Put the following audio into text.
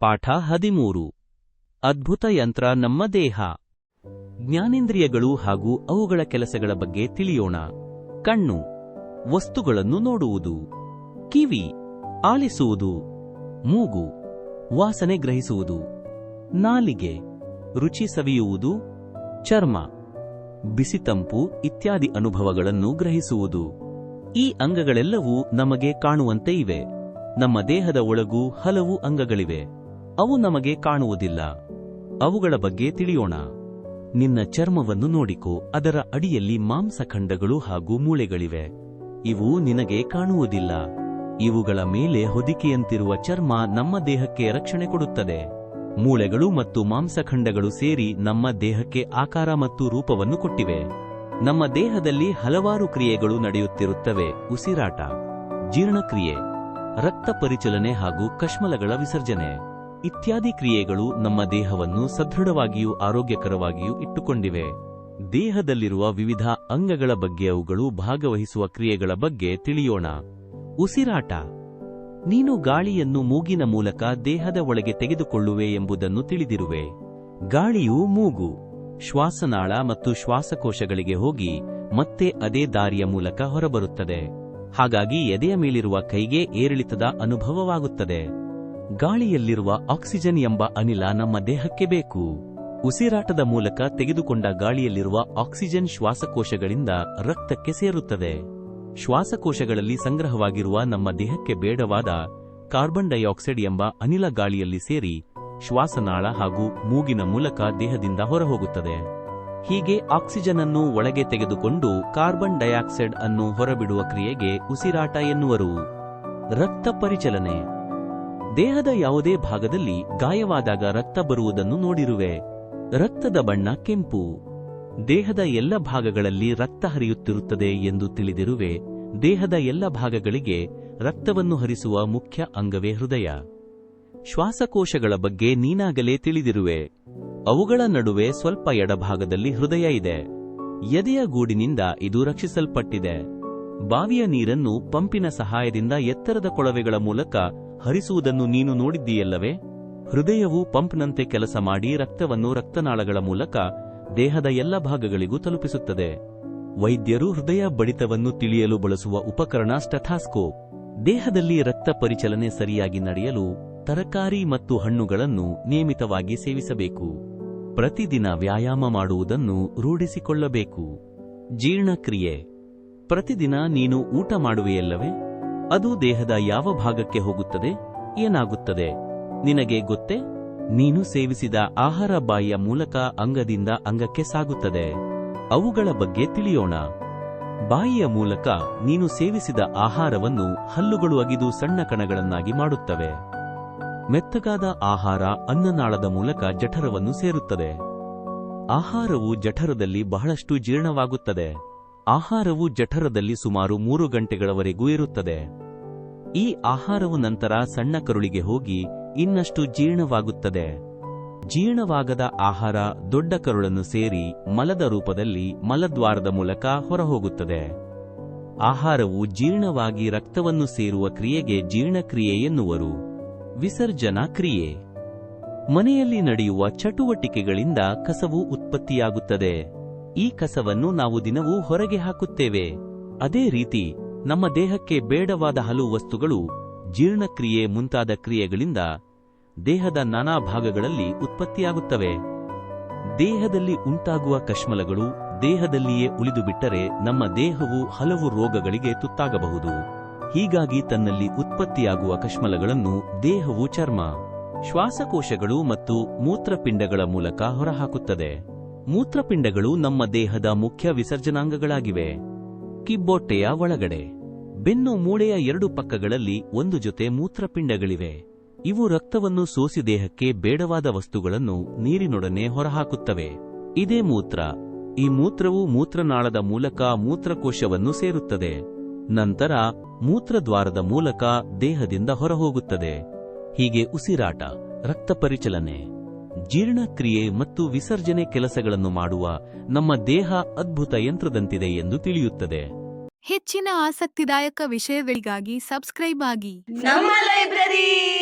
ಪಾಠ ಹದಿಮೂರು. ಅದ್ಭುತ ಯಂತ್ರ ನಮ್ಮ ದೇಹ. ಜ್ಞಾನೇಂದ್ರಿಯಗಳು ಹಾಗೂ ಅವುಗಳ ಕೆಲಸಗಳ ಬಗ್ಗೆ ತಿಳಿಯೋಣ. ಕಣ್ಣು. ವಸ್ತುಗಳನ್ನು ನೋಡುವುದು. ಕಿವಿ. ಆಲಿಸುವುದು. ಮೂಗು. ವಾಸನೆ ಗ್ರಹಿಸುವುದು. ನಾಲಿಗೆ. ರುಚಿ ಸವಿಯುವುದು. ಚರ್ಮ. ಬಿಸಿತಂಪು ಇತ್ಯಾದಿ ಅನುಭವಗಳನ್ನು ಗ್ರಹಿಸುವುದು. ಈ ಅಂಗಗಳೆಲ್ಲವೂ ನಮಗೆ ಕಾಣುವಂತೆ ಇವೆ. ನಮ್ಮ ದೇಹದ ಒಳಗೂ ಹಲವು ಅಂಗಗಳಿವೆ. ಅವು ನಮಗೆ ಕಾಣುವುದಿಲ್ಲ. ಅವುಗಳ ಬಗ್ಗೆ ತಿಳಿಯೋಣ. ನಿನ್ನ ಚರ್ಮವನ್ನು ನೋಡಿಕೋ, ಅದರ ಅಡಿಯಲ್ಲಿ ಮಾಂಸಖಂಡಗಳು ಹಾಗೂ ಮೂಳೆಗಳಿವೆ. ಇವು ನಿನಗೆ ಕಾಣುವುದಿಲ್ಲ. ಇವುಗಳ ಮೇಲೆ ಹೊದಿಕೆಯಂತಿರುವ ಚರ್ಮ ನಮ್ಮ ದೇಹಕ್ಕೆ ರಕ್ಷಣೆ ಕೊಡುತ್ತದೆ. ಮೂಳೆಗಳು ಮತ್ತು ಮಾಂಸಖಂಡಗಳು ಸೇರಿ ನಮ್ಮ ದೇಹಕ್ಕೆ ಆಕಾರ ಮತ್ತು ರೂಪವನ್ನು ಕೊಟ್ಟಿವೆ. ನಮ್ಮ ದೇಹದಲ್ಲಿ ಹಲವಾರು ಕ್ರಿಯೆಗಳು ನಡೆಯುತ್ತಿರುತ್ತವೆ. ಉಸಿರಾಟ, ಜೀರ್ಣಕ್ರಿಯೆ, ರಕ್ತ ಪರಿಚಲನೆ ಹಾಗೂ ಕಶ್ಮಲಗಳ ವಿಸರ್ಜನೆ. ಇತ್ಯಾದಿ ಕ್ರಿಯೆಗಳು ನಮ್ಮ ದೇಹವನ್ನು ಸದೃಢವಾಗಿಯೂ ಆರೋಗ್ಯಕರವಾಗಿಯೂ ಇಟ್ಟುಕೊಂಡಿವೆ. ದೇಹದಲ್ಲಿರುವ ವಿವಿಧ ಅಂಗಗಳ ಬಗ್ಗೆ ಅವುಗಳು ಭಾಗವಹಿಸುವ ಕ್ರಿಯೆಗಳ ಬಗ್ಗೆ ತಿಳಿಯೋಣ. ಉಸಿರಾಟ. ನೀನು ಗಾಳಿಯನ್ನು ಮೂಗಿನ ಮೂಲಕ ದೇಹದ ಒಳಗೆ ತೆಗೆದುಕೊಳ್ಳುವೆ ಎಂಬುದನ್ನು ತಿಳಿದಿರುವೆ. ಗಾಳಿಯು ಮೂಗು. ಶ್ವಾಸನಾಳ ಮತ್ತು ಶ್ವಾಸಕೋಶಗಳಿಗೆ ಹೋಗಿ ಮತ್ತೆ ಅದೇ ದಾರಿಯ ಮೂಲಕ ಹೊರಬರುತ್ತದೆ. ಹಾಗಾಗಿ ಎದೆಯ ಮೇಲಿರುವ ಕೈಗೆ ಏರಿಳಿತದ ಅನುಭವವಾಗುತ್ತದೆ. ಗಾಳಿಯಲ್ಲಿರುವ ಆಕ್ಸಿಜನ್ ಎಂಬ ಅನಿಲ ನಮ್ಮ ದೇಹಕ್ಕೆ ಬೇಕು. ಉಸಿರಾಟದ ಮೂಲಕ ತೆಗೆದುಕೊಂಡ ಗಾಳಿಯಲ್ಲಿರುವ ಆಕ್ಸಿಜನ್ ಶ್ವಾಸಕೋಶಗಳಿಂದ ರಕ್ತಕ್ಕೆ ಸೇರುತ್ತದೆ. ಶ್ವಾಸಕೋಶಗಳಲ್ಲಿ ಸಂಗ್ರಹವಾಗಿರುವ ನಮ್ಮ ದೇಹಕ್ಕೆ ಬೇಡವಾದ ಕಾರ್ಬನ್ ಡೈಆಕ್ಸೈಡ್ ಎಂಬ ಅನಿಲ ಗಾಳಿಯಲ್ಲಿ ಸೇರಿ ಶ್ವಾಸನಾಳ ಹಾಗೂ ಮೂಗಿನ ಮೂಲಕ ದೇಹದಿಂದ ಹೊರಹೋಗುತ್ತದೆ. ಹೀಗೆ ಆಕ್ಸಿಜನ್ ಅನ್ನು ಒಳಗೆ ತೆಗೆದುಕೊಂಡು ಕಾರ್ಬನ್ ಡೈಆಕ್ಸೈಡ್ ಅನ್ನು ಹೊರಬಿಡುವ ಕ್ರಿಯೆಗೆ ಉಸಿರಾಟ ಎನ್ನುವರು. ರಕ್ತ ಪರಿಚಲನೆ. ದೇಹದ ಯಾವುದೇ ಭಾಗದಲ್ಲಿ ಗಾಯವಾದಾಗ ರಕ್ತ ಬರುವುದನ್ನು ನೋಡಿರುವೆ. ರಕ್ತದ ಬಣ್ಣ ಕೆಂಪು. ದೇಹದ ಎಲ್ಲ ಭಾಗಗಳಲ್ಲಿ ರಕ್ತ ಹರಿಯುತ್ತಿರುತ್ತದೆ ಎಂದು ತಿಳಿದಿರುವೆ. ದೇಹದ ಎಲ್ಲ ಭಾಗಗಳಿಗೆ ರಕ್ತವನ್ನು ಹರಿಸುವ ಮುಖ್ಯ ಅಂಗವೇ ಹೃದಯ. ಶ್ವಾಸಕೋಶಗಳ ಬಗ್ಗೆ ನೀನಾಗಲೇ ತಿಳಿದಿರುವೆ. ಅವುಗಳ ನಡುವೆ ಸ್ವಲ್ಪ ಎಡಭಾಗದಲ್ಲಿ ಹೃದಯ ಇದೆ. ಎದೆಯ ಗೂಡಿನಿಂದ ಇದು ರಕ್ಷಿಸಲ್ಪಟ್ಟಿದೆ. ಬಾವಿಯ ನೀರನ್ನು ಪಂಪಿನ ಸಹಾಯದಿಂದ ಎತ್ತರದ ಕೊಳವೆಗಳ ಮೂಲಕ ಹರಿಸುವುದನ್ನು ನೀನು ನೋಡಿದ್ದೀಯಲ್ಲವೇ? ಹೃದಯವು ಪಂಪ್ನಂತೆ ಕೆಲಸ ಮಾಡಿ ರಕ್ತವನ್ನು ರಕ್ತನಾಳಗಳ ಮೂಲಕ ದೇಹದ ಎಲ್ಲ ಭಾಗಗಳಿಗೂ ತಲುಪಿಸುತ್ತದೆ. ವೈದ್ಯರು ಹೃದಯ ಬಡಿತವನ್ನು ತಿಳಿಯಲು ಬಳಸುವ ಉಪಕರಣ ಸ್ಟಥಾಸ್ಕೋಪ್. ದೇಹದಲ್ಲಿ ರಕ್ತ ಪರಿಚಲನೆ ಸರಿಯಾಗಿ ನಡೆಯಲು ತರಕಾರಿ ಮತ್ತು ಹಣ್ಣುಗಳನ್ನು ನಿಯಮಿತವಾಗಿ ಸೇವಿಸಬೇಕು. ಪ್ರತಿದಿನ ವ್ಯಾಯಾಮ ಮಾಡುವುದನ್ನು ರೂಢಿಸಿಕೊಳ್ಳಬೇಕು. ಜೀರ್ಣಕ್ರಿಯೆ. ಪ್ರತಿದಿನ ನೀನು ಊಟ ಮಾಡುವೆಯಲ್ಲವೇ? ಅದು ದೇಹದ ಯಾವ ಭಾಗಕ್ಕೆ ಹೋಗುತ್ತದೆ? ಏನಾಗುತ್ತದೆ? ನಿನಗೆ ಗೊತ್ತೇ? ನೀನು ಸೇವಿಸಿದ ಆಹಾರ ಬಾಯಿಯ ಮೂಲಕ ಅಂಗದಿಂದ ಅಂಗಕ್ಕೆ ಸಾಗುತ್ತದೆ. ಅವುಗಳ ಬಗ್ಗೆ ತಿಳಿಯೋಣ. ಬಾಯಿಯ ಮೂಲಕ ನೀನು ಸೇವಿಸಿದ ಆಹಾರವನ್ನು ಹಲ್ಲುಗಳು ಅಗಿದು ಸಣ್ಣ ಕಣಗಳನ್ನಾಗಿ ಮಾಡುತ್ತವೆ. ಮೆತ್ತಗಾದ ಆಹಾರ ಅನ್ನನಾಳದ ಮೂಲಕ ಜಠರವನ್ನು ಸೇರುತ್ತದೆ. ಆಹಾರವು ಜಠರದಲ್ಲಿ ಬಹಳಷ್ಟು ಜೀರ್ಣವಾಗುತ್ತದೆ. ಆಹಾರವು ಜಠರದಲ್ಲಿ ಸುಮಾರು ಮೂರು ಗಂಟೆಗಳವರೆಗೂ ಇರುತ್ತದೆ. ಈ ಆಹಾರವು ನಂತರ ಸಣ್ಣ ಕರುಳಿಗೆ ಹೋಗಿ ಇನ್ನಷ್ಟು ಜೀರ್ಣವಾಗುತ್ತದೆ. ಜೀರ್ಣವಾಗದ ಆಹಾರ ದೊಡ್ಡ ಕರುಳನ್ನು ಸೇರಿ ಮಲದ ರೂಪದಲ್ಲಿ ಮಲದ್ವಾರದ ಮೂಲಕ ಹೊರಹೋಗುತ್ತದೆ. ಆಹಾರವು ಜೀರ್ಣವಾಗಿ ರಕ್ತವನ್ನು ಸೇರುವ ಕ್ರಿಯೆಗೆ ಜೀರ್ಣಕ್ರಿಯೆ ಎನ್ನುವರು. ವಿಸರ್ಜನಾ ಕ್ರಿಯೆ. ಮನೆಯಲ್ಲಿ ನಡೆಯುವ ಚಟುವಟಿಕೆಗಳಿಂದ ಕಸವು ಉತ್ಪತ್ತಿಯಾಗುತ್ತದೆ. ಈ ಕಸವನ್ನು ನಾವು ದಿನವೂ ಹೊರಗೆ ಹಾಕುತ್ತೇವೆ. ಅದೇ ರೀತಿ, ನಮ್ಮ ದೇಹಕ್ಕೆ ಬೇಡವಾದ ಹಲವು ವಸ್ತುಗಳು ಜೀರ್ಣಕ್ರಿಯೆ ಮುಂತಾದ ಕ್ರಿಯೆಗಳಿಂದ ದೇಹದ ನಾನಾ ಭಾಗಗಳಲ್ಲಿ ಉತ್ಪತ್ತಿಯಾಗುತ್ತವೆ. ದೇಹದಲ್ಲಿ ಉಂಟಾಗುವ ಕಶ್ಮಲಗಳು ದೇಹದಲ್ಲಿಯೇ ಉಳಿದು ಬಿಟ್ಟರೆ ನಮ್ಮ ದೇಹವು ಹಲವು ರೋಗಗಳಿಗೆ ತುತ್ತಾಗಬಹುದು. ಹೀಗಾಗಿ ತನ್ನಲ್ಲಿ ಉತ್ಪತ್ತಿಯಾಗುವ ಕಶ್ಮಲಗಳನ್ನು ದೇಹವು ಚರ್ಮ, ಶ್ವಾಸಕೋಶಗಳು ಮತ್ತು ಮೂತ್ರಪಿಂಡಗಳ ಮೂಲಕ ಹೊರಹಾಕುತ್ತದೆ. ಮೂತ್ರಪಿಂಡಗಳು ನಮ್ಮ ದೇಹದ ಮುಖ್ಯ ವಿಸರ್ಜನಾಂಗಗಳಾಗಿವೆ. ಕಿಬ್ಬೊಟ್ಟೆಯ ಒಳಗಡೆ. ಬೆನ್ನು ಮೂಳೆಯ ಎರಡು ಪಕ್ಕಗಳಲ್ಲಿ ಒಂದು ಜೊತೆ ಮೂತ್ರಪಿಂಡಗಳಿವೆ. ಇವು ರಕ್ತವನ್ನು ಸೋಸಿ ದೇಹಕ್ಕೆ ಬೇಡವಾದ ವಸ್ತುಗಳನ್ನು ನೀರಿನೊಡನೆ ಹೊರಹಾಕುತ್ತವೆ. ಇದೇ ಮೂತ್ರ. ಈ ಮೂತ್ರವು ಮೂತ್ರನಾಳದ ಮೂಲಕ ಮೂತ್ರಕೋಶವನ್ನು ಸೇರುತ್ತದೆ. ನಂತರ ಮೂತ್ರದ್ವಾರದ ಮೂಲಕ ದೇಹದಿಂದ ಹೊರಹೋಗುತ್ತದೆ. ಹೀಗೆ ಉಸಿರಾಟ, ರಕ್ತ ಪರಿಚಲನೆ. ಜೀರ್ಣಕ್ರಿಯೆ ಮತ್ತು ವಿಸರ್ಜನೆ ಕೆಲಸಗಳನ್ನು ಮಾಡುವ ನಮ್ಮ ದೇಹ ಅದ್ಭುತ ಯಂತ್ರದಂತಿದೆ ಎಂದು ತಿಳಿಯುತ್ತದೆ. ಹೆಚ್ಚಿನ ಆಸಕ್ತಿದಾಯಕ ವಿಷಯಗಳಿಗಾಗಿ ಸಬ್ಸ್ಕ್ರೈಬ್ ಆಗಿ. ನಮ್ಮ ಲೈಬ್ರರಿ!